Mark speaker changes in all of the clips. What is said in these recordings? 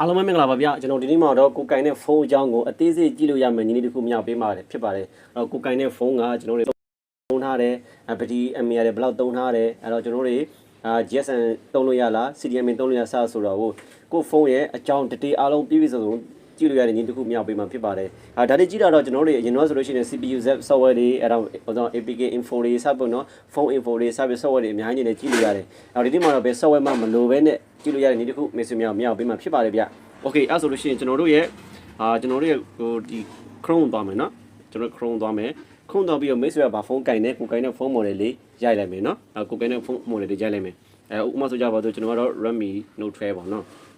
Speaker 1: အားလုံးပဲမင်္ဂလာပါဗျကျွန်တော်ဒီနေ့မှာတော့ကိုကင်တဲ့ဖုန်းအကြောင်းကိုအသေးစိတ်ကြည့်လို့ရမယ်ညီလေးတစ်ခုမြောက်ပေးပါတယ်ဖြစ်ပါတယ်အဲ့တော့ကိုကင်တဲ့ဖုန်းကကျွန်တော်တို့သုံးထားတယ်ပတီ M ရတယ်ဘယ်လောက်သုံးထားတယ်အဲ့တော့ကျွန်တော်တို့အာ GSM သုံးလို့ရလား CDM သုံးလို့ရစဆိုတော့ကိုဖုန်းရဲ့အကြောင်းတတိအားလုံးပြည့်ပြည့်စုံစုံ ကြည့်လို့ရတဲ့ညီတစ်ခုမြောက်ပေးမှာဖြစ်ပါတယ်။အာဒါတွေကြည့်တာတော့ကျွန်တော်တို့အရင်တော့ဆိုလို့ရှိရင် CPU software တွေအဲ့ဒါဟိုတော့ APK info တွေစပေါ့နော် phone info တွေစပြီး software တွေအများကြီးနေကြည့်လို့ရတယ်။အော်ဒီဒီမှာတော့ဘယ် software မှမလိုဘဲနဲ့ကြည့်လို့ရတဲ့ညီတစ်ခု message မြောက်မြောက်ပေးမှာဖြစ်ပါတယ်ဗျ။ Okay အဲ့ဆိုလို့ရှိရင်ကျွန်တော်တို့ရဲ့အာကျွန်တော်တို့ရဲ့ဟိုဒီ Chrome သွားမယ်နော်။ကျွန်တော် Chrome သွားမယ်။ခုံတော့ပြီးတော့ message ကဘာဖုန်းကင်နေကိုကင်နေဖုန်း model လေးရိုက်လိုက်မယ်နော်။အဲကိုကင်နေဖုန်း model တွေရိုက်လိုက်မယ်။အဲဥပမာဆိုကြပါစို့ကျွန်တော်ကတော့ Redmi Note 12ပေါ့နော်။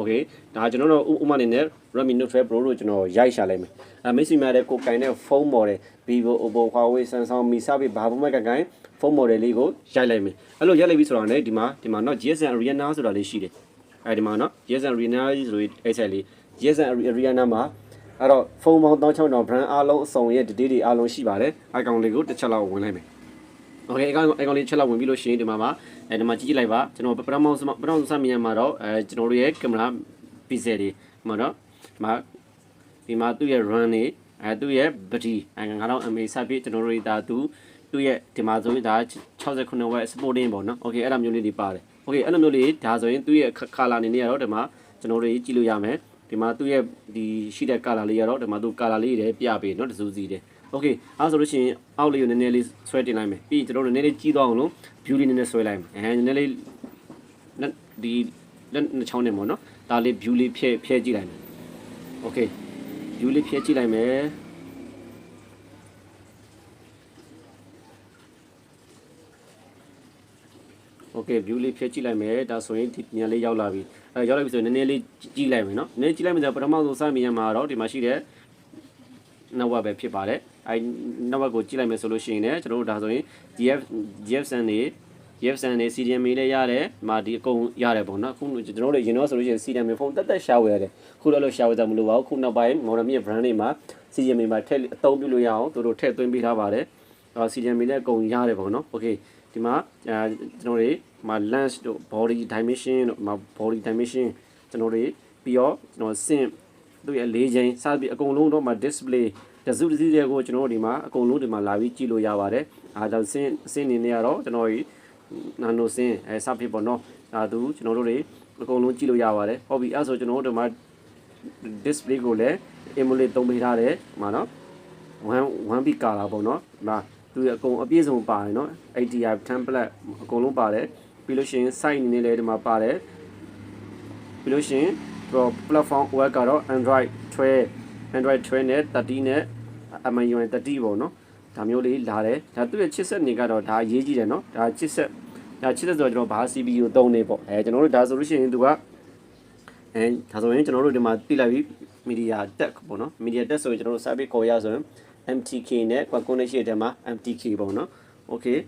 Speaker 1: นาะโอเคဒါကျွန်တော်တို့ဥပမာအနေနဲ့ Redmi Note 12 Pro လို့ကျွန်တော်ရိုက်ရှာလိုက်မယ်အဲမိတ်ဆွေများတဲ့ကိုကင်တဲ့ဖုန်း model Vivo Oppo Huawei Samsung Mi စပြီးဘာမှမကကင်ဖုန်း model လေးကိုရိုက်လိုက်မယ်အဲ့လိုရိုက်လိုက်ပြီဆိုတော့ねဒီမှာဒီမှာเนาะ GSM Arena ဆိုတာလေးရှိတယ်အဲဒီမှာเนาะ GSM Arena ဆိုပြီးအဲ့ဆက်လေး GSM Arena မှာအဲ့တော့ဖုန်းပေါင်း1600 brand အားလုံးအစုံရဲ့ detail တွေအားလုံးရှိပါတယ်အကောင်လေးကိုတစ်ချက်လောက်ဝင်လိုက်မယ် โอเคအကောင်အကောင်လေးချက်လောက်ဝင်ပြီးလို့ရှိရင်ဒီမှာမှာအဲဒီမှာကြည့်ကြည့်လိုက်ပါကျွန်တော်ပထမဆုံးပထမဆုံးစမြန်မှာတော့အဲကျွန်တော်တို့ရဲ့ကင်မရာ pixel တွေဒီမှာတော့ဒီမှာဒီမှာသူ့ရဲ့ run တွေအဲသူ့ရဲ့ battery အဲ9000 mAh စပြီးကျွန်တော်တို့ဒါသူသူ့ရဲ့ဒီမှာဆိုရင်ဒါ69 watt sporting ပေါ့နော်โอเคအဲ့လိုမျိုးလေးတွေပါတယ်โอเคအဲ့လိုမျိုးလေးဒါဆိုရင်သူ့ရဲ့ color အနေနဲ့ကတော့ဒီမှာကျွန်တော်တို့ကြည့်လို့ရမယ် ဒီမှာသူ့ရဲ့ဒီရှိတဲ့ color လေးကတော့ဒီမှာသူ color လေးတွေပြပေးเนาะတစူးစီတယ်โอเคအဲ့ဆိုလို့ရှိရင်အောက်လေးကိုနည်းနည်းလေးဆွဲတင်လိုက်မယ်ပြီးရင်ကျွန်တော်တို့နည်းနည်းလေးကြီးသွားအောင်လို့ view လေးနည်းနည်းဆွဲလိုက်မယ်အဲနည်းနည်းလေးဒီလက်နှစ်ချောင်းနဲ့ပေါ့နော်ဒါလေး view လေးဖြဲဖြဲကြည့်လိုက်မယ်โอเค view လေးဖြဲကြည့်လိုက်မယ် okay view လေးဖြည့်ကြည့်လိုက်မယ်ဒါဆိုရင်ဒီညံလေးရောက်လာပြီအဲရောက်လာပြီဆိုရင်နည်းနည်းလေးကြည့်လိုက်မယ်နော်နည်းကြည့်လိုက်မယ်ဆိုပထမဆုံးစမြင်မှာတော့ဒီမှာရှိတဲ့နဝက်ပဲဖြစ်ပါတယ်အဲနဝက်ကိုကြည့်လိုက်မယ်ဆိုလို့ရှိရင်လည်းကျွန်တော်တို့ဒါဆိုရင် GF GF Sun နေ GF Sun နေ CDMA လေးရတယ်ဒီမှာဒီအကုန်ရတယ်ပေါ့နော်အခုကျွန်တော်တို့ရင်တော့ဆိုလို့ရှိရင် CDMA ဖုန်းတက်တက်ရှာဝယ်ရတယ်ခုတော့လို့ရှာဝယ်တာမလို့ပါဘူးခုနောက်ပိုင်း Monomi brand တွေမှာ CDMA မှာထည့်အသုံးပြုလို့ရအောင်တို့တို့ထည့်သွင်းပေးထားပါတယ်အဲ CDMA လည်းအကုန်ရတယ်ပေါ့နော် okay ဒီမှာအဲကျွန်တော်တွေဒီမှာ lens တို့ body dimension တို့ဒီမှာ body dimension ကျွန်တော်တွေပြီးတော့ကျွန်တော် sim သူ့ရဲ့လေးချိန်စပြီးအကုန်လုံးတော့မှာ display တစုတစည်းတွေကိုကျွန်တော်တို့ဒီမှာအကုန်လုံးဒီမှာလာပြီးကြည့်လို့ရပါတယ်အားကြောင့် sim sim နေနေရတော့ကျွန်တော်ကြီးနာနိုစင်အဲစဖြစ်ပေါ့နော်အဲသူကျွန်တော်တို့တွေအကုန်လုံးကြည့်လို့ရပါတယ်ဟုတ်ပြီအဲဆိုကျွန်တော်တို့ဒီမှာ display ကိုလည်း emulate သုံးပေးထားတယ်ဒီမှာနော်1 1 bit color ပေါ့နော်ဒီ မှာသူအကုန်အပြည့်စုံပါတယ်နော် ATI template အကုန်လုံးပါတယ်ပြီးလို့ရှိရင် site အနေနဲ့လည်းဒီမှာပါတယ်ပြီးလို့ရှိရင် platform web ကတော့ Android 12 Android 12နဲ့30နဲ့ MIUI 30ပေါ့နော်ဒါမျိုးလေးလာတယ်ဒါသူ့ရဲ့ချစ်ဆက်နေကတော့ဒါအရေးကြီးတယ်နော်ဒါချစ်ဆက်ဒါချစ်ဆက်ဆိုတော့ကျွန်တော်ဘာ CPU သုံးနေပေါ့အဲကျွန်တော်တို့ဒါဆိုလို့ရှိရင်သူကအဲဒါဆိုရင်ကျွန်တော်တို့ဒီမှာတိလိုက်ပြီး media tech ပေါ့နော် media tech ဆိုရင်ကျွန်တော်တို့ service ခေါ်ရဆိုရင် MTK နဲ့ Qualcomm ရှိတဲ့မှာ MTK ပေါ့နော် okay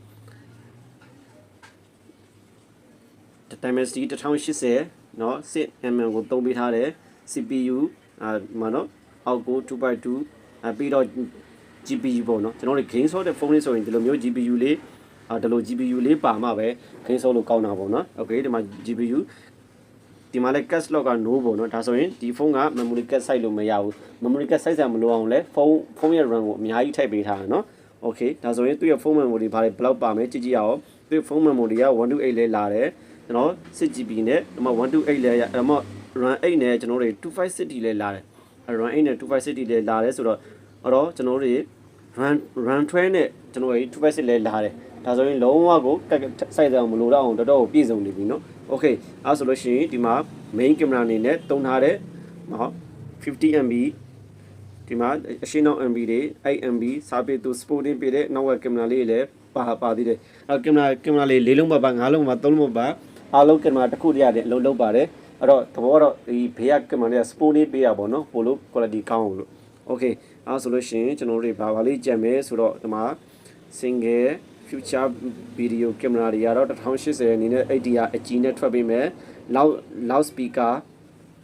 Speaker 1: Dimensity 1080เนาะ 6mm ကိုသုံးပေးထားတယ် CPU အာမှာเนาะအောက်ကို2.2အပြီးတော့ GPU ပေါ့เนาะကျွန်တော်တို့ game ဆော့တဲ့ဖုန်းလေးဆိုရင်ဒီလိုမျိုး GPU လေးအာဒီလို GPU လေးပါမှပဲ game ဆော့လို့ကောင်းတာပေါ့เนาะ okay ဒီမှာ GPU ဒီမှာလဲ cache lock က no ပေါ့နော်ဒါဆိုရင်ဒီဖုန်းက memory cache စိုက်လို့မရဘူး memory cache စိုက်စရာမလိုအောင်လဲဖုန်းဖုန်းရဲ့ RAM ကိုအများကြီးထည့်ပေးထားတယ်နော် okay ဒါဆိုရင်သူ့ရဲ့ဖုန်း memory ဘာလဲဘယ်လောက်ပါမယ်ကြည့်ကြည့်ရအောင်သူ့ဖုန်း memory က128လဲလာတယ်ကျွန်တော် 6GB နဲ့ဒီမှာ128လဲရအဲ့မှာ RAM 8နဲ့ကျွန်တော်တို့256လဲလာတယ် RAM 8နဲ့256လဲလာတယ်ဆိုတော့အဲ့တော့ကျွန်တော်တို့ run run 12နဲ့ကျွန်တော်256လဲလာတယ်ဒါဆိုရင်လုံးဝကိုကတ်စိုက်ကြအောင်မလိုတော့အောင်တော်တော်ပြည့်စုံနေပြီနော် okay အဲဆိုလို့ရှိရင်ဒီမှာ main camera အနေနဲ့တုံးထားတဲ့ဟော 50MB ဒီမှာအရှင်းနောက် MB တွေ 8MB စာပေသူ sporting ပြတဲ့နောက်ကကင်မရာလေးလည်းပါပါသေးတယ်အဲကင်မရာကင်မရာလေး၄လုံးပါပါ၅လုံးပါ၃လုံးပါပါအားလုံးကင်မရာတစ်ခုတည်းရတယ်အလုံးလုံးပါတယ်အဲ့တော့သဘောတော့ဒီဘေးကကင်မရာလေး sporting ပေးရပါတော့ပို့လို့ quality ကောင်းအောင်လို့ okay အဲဆိုလို့ရှိရင်ကျွန်တော်တို့ဘာပါလေးကြံမယ်ဆိုတော့ဒီမှာ single future video camera တွေကတော့1080အနေနဲ့ 8DR အကြီးနဲ့ထွက်ပေးမယ် loud loud speaker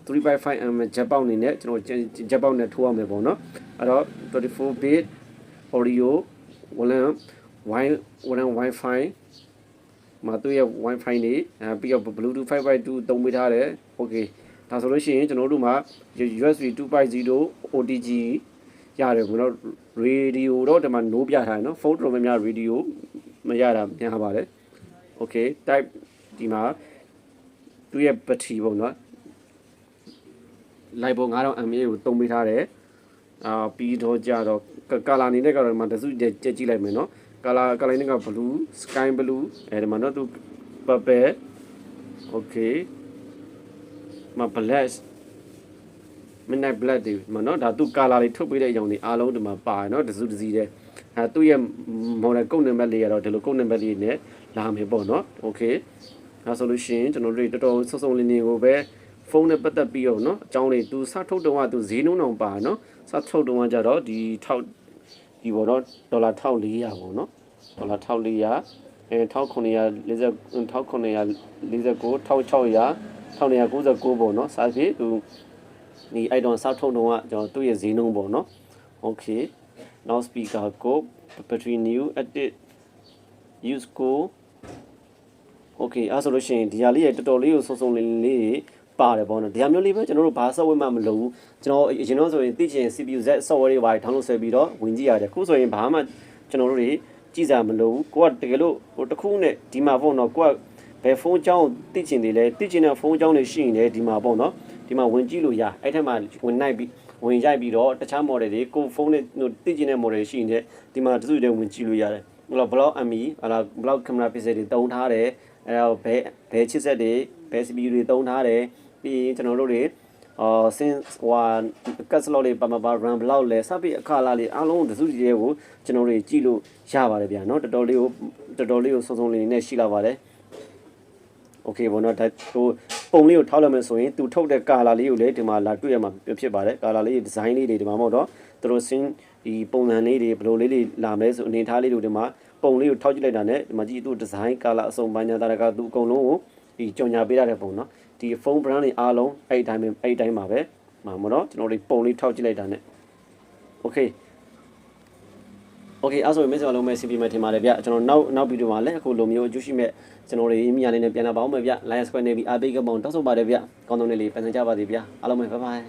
Speaker 1: 3.5 mm ဂျက်ပေါက်အနေနဲ့ကျွန်တော်ဂျက်ပေါက်နဲ့ထိုးရမယ်ပေါ့နော်အဲ့တော့24 bit audio 1 wi wifi မှာသူ့ရဲ့ wifi နေအဲပြီးတော့ bluetooth 5.2သုံးပေးထားတယ် okay ဒါဆိုလို့ရှိရင်ကျွန်တော်တို့မှာ USB 2.0 OTG ရတယ်ဘယ်တော့ radio တော့ဒီမှာ no ပြထားတယ်နော်ဖုန်းတော်များများ radio မရတာများပါတယ် okay type ဒီမှာသူ့ရဲ့ battery ပေါ့နော် light ပေါ်9000 mAh ကိုသုံးပေးထားတယ်အာပြီးတော့ကြတော့ကာလာအနေနဲ့ကတော့ဒီမှာတစုကြက်ကြည့်လိုက်မယ်နော်ကာလာကာလာအနေနဲ့က blue sky blue အဲဒီမှာတော့သူ purple okay မှာ black midnight black တွေမှာနော်ဒါသူကာလာတွေထုတ်ပေးတဲ့အကြောင်းတွေအားလုံးဒီမှာပါတယ်နော်တစုတစည်းတဲ့အဲသူ့ရဲ့ model ကုတ်နံပါတ်လေးကတော့ဒီလိုကုတ်နံပါတ်လေးနဲ့လာမယ်ပေါ့နော် okay ဒါဆိုလို့ရှိရင်ကျွန်တော်တို့တော်တော်စုံစုံလင်းလင်းကိုပဲဖုန်းနဲ့ပတ်သက်ပြီးတော့เนาะအကြောင်းလေးသူစထုတ်တုံးကသူဈေးနှုန်းတောင်ပါเนาะစထုတ်တုံးကကြတော့ဒီထောက်ဒီဘောတော့ဒေါ်လာ1400ပေါ့เนาะဒေါ်လာ1400အဲ1940 1949 1600 1999ပေါ့เนาะစာဖြစ်သူ ဒီအိုက်တွန်စထုတ်တော့ကကျွန်တော်သူ့ရဲ့ဈေးနှုန်းပေါ့နော် okay now speaker ကို battery new edit use go okay အဲဆိုလို့ရှိရင်ဒီဟာလေးရတော်တော်လေးကိုစုံစုံလင်းလေးပါတယ်ပေါ့နော်ဒီဟာမျိုးလေးပဲကျွန်တော်တို့ဘာ software မှမလုပ်ဘူးကျွန်တော်အရင်တော့ဆိုရင်သိချင် CPU Z software တွေပါထောင်းလို့ဆွဲပြီးတော့ဝင်ကြည့်ရတယ်ခုဆိုရင်ဘာမှကျွန်တော်တို့တွေကြည့်စာမလို့ကိုကတကယ်လို့ဟိုတခုနဲ့ဒီမှာပေါ့နော်ကိုက ဘယ်ဖုန်းကြောင်းသိချင်တယ်လဲသိချင်တဲ့ဖုန်းကြောင်းတွေရှိရင်လည်းဒီမှာပေါ့နော်ဒီမှာဝင်ကြည့်လို့ရအဲ့ထက်မှဝင်နိုင်ပြီးဝင်ရိုက်ပြီးတော့တခြား model တွေကိုဖုန်းနဲ့သိချင်တဲ့ model ရှိရင်ဒီမှာတစုတည်းဝင်ကြည့်လို့ရတယ်ဟိုတော့ block ME ဟလာ block camera pixel တွေတုံးထားတယ်အဲတော့ဘယ်ဘယ်ချစ်ဆက်တွေဘယ် CPU တွေတုံးထားတယ်ပြီးရင်ကျွန်တော်တို့တွေအော်စင်ဟိုကတ်စလော့လေးပါမပါ RAM ဘလောက်လဲစပြီးအခါလာလေးအားလုံးတစုတည်းကိုကျွန်တော်တို့ကြည့်လို့ရပါတယ်ဗျာเนาะတော်တော်လေးကိုတော်တော်လေးကိုစုံစုံလေးနဲ့ရှိလာပါတယ် okay ဘောနော်ဒါဟိုပုံလေးကိုထောက်လိုက်မယ်ဆိုရင်သူထုတ်တဲ့ color လေးကိုလည်းဒီမှာလာတွေ့ရမှာဖြစ်ပါတယ် color လေး design လေးတွေဒီမှာမဟုတ်တော့သူတို့စင်းဒီပုံစံလေးတွေဘယ်လိုလေးတွေလာမလဲဆိုအနေထားလေးတွေဒီမှာပုံလေးကိုထောက်ကြည့်လိုက်တာနဲ့ဒီမှာကြည့်သူ design color အစုံပိုင်းညာတာကသူအကုန်လုံးကိုဒီကြော်ညာပေးရတဲ့ပုံနော်ဒီ phone brand တွေအားလုံးအဲ့အတိုင်းပဲအဲ့အတိုင်းပါပဲမှာမဟုတ်တော့ကျွန်တော်တို့ပုံလေးထောက်ကြည့်လိုက်တာနဲ့ okay โอเคအဲ့ဆိုရင်မင်းစလုံးမဲ့ CP မဲ့ထင်ပါတယ်ဗျကျွန်တော်နောက်နောက်ဗီဒီယိုမှာလည်းအခုလိုမျိုးအကျိုးရှိမဲ့ကျွန်တော်တို့အင်းမြာလေးနဲ့ပြန်လာပါအောင်မယ်ဗျ Lion Square နေပြီးအားပေးကပုံတောက်ဆိုပါတယ်ဗျကောင်းတုံးလေးလေးပြန်စကြပါသေးဗျအားလုံးပဲဘိုင်ဘိုင်